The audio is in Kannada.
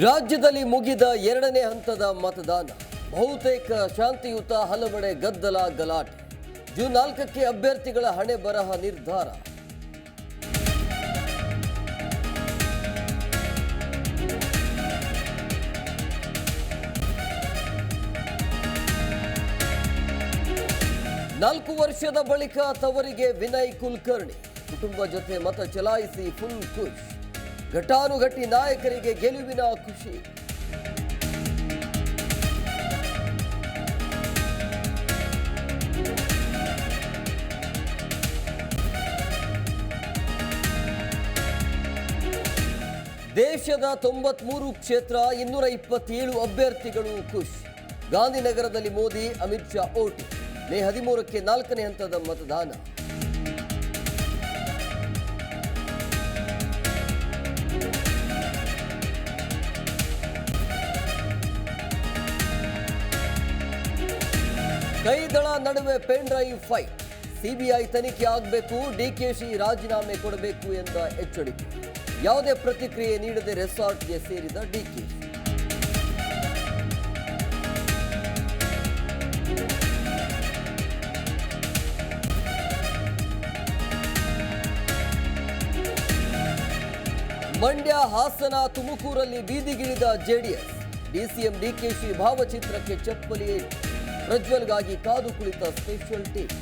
ರಾಜ್ಯದಲ್ಲಿ ಮುಗಿದ ಎರಡನೇ ಹಂತದ ಮತದಾನ. ಬಹುತೇಕ ಶಾಂತಿಯುತ ಹಲವೆಡೆ ಗದ್ದಲ ಗಲಾಟೆ. ಜೂನ್ ನಾಲ್ಕಕ್ಕೆ ಅಭ್ಯರ್ಥಿಗಳ ಹಣೆ ಬರಹ ನಿರ್ಧಾರ. ನಾಲ್ಕು ವರ್ಷದ ಬಳಿಕ ತವರಿಗೆ ವಿನಯ್ ಕುಲಕರ್ಣಿ. ಕುಟುಂಬ ಜೊತೆ ಮತ ಚಲಾಯಿಸಿ ಫುಲ್ ಖುಷ್. ಘಟಾನುಘಟಿ ನಾಯಕರಿಗೆ ಗೆಲುವಿನ ಖುಷಿ. ದೇಶದ ತೊಂಬತ್ಮೂರು ಕ್ಷೇತ್ರ ಇನ್ನೂರ ಇಪ್ಪತ್ತೇಳು ಅಭ್ಯರ್ಥಿಗಳು ಖುಷ್. ಗಾಂಧಿನಗರದಲ್ಲಿ ಮೋದಿ, ಅಮಿತ್ ಶಾ ಓಟ್. ಮೇ ಹದಿಮೂರಕ್ಕೆ ನಾಲ್ಕನೇ ಹಂತದ ಮತದಾನ. ಕೈದಳ ನಡುವೆ ಪೆನ್ ಡ್ರೈವ್ ಫೈಟ್. ಸಿಬಿಐ ತನಿಖೆ ಆಗಬೇಕು ಡಿಕೆಶಿ ರಾಜೀನಾಮೆ ಕೊಡಬೇಕು ಎಂದ ಎಚ್ಚರಿಕೆ. ಯಾವುದೇ ಪ್ರತಿಕ್ರಿಯೆ ನೀಡದೆ ರೆಸಾರ್ಟ್ಗೆ ಸೇರಿದ ಡಿಕೆಶಿ ಮಂಡ್ಯ ಹಾಸನ ತುಮಕೂರಲ್ಲಿ ಬೀದಿಗಿಳಿದ ಜೆಡಿಎಸ್ ಡಿಸಿಎಂ ಡಿಕೆಶಿ ಭಾವಚಿತ್ರಕ್ಕೆ ಚಪ್ಪಲಿ. ಪ್ರಜ್ವಲ್ಗಾಗಿ ಕಾದು ಕುಳಿತ ಸ್ಪೆಷಲ್ ಟೀಮ್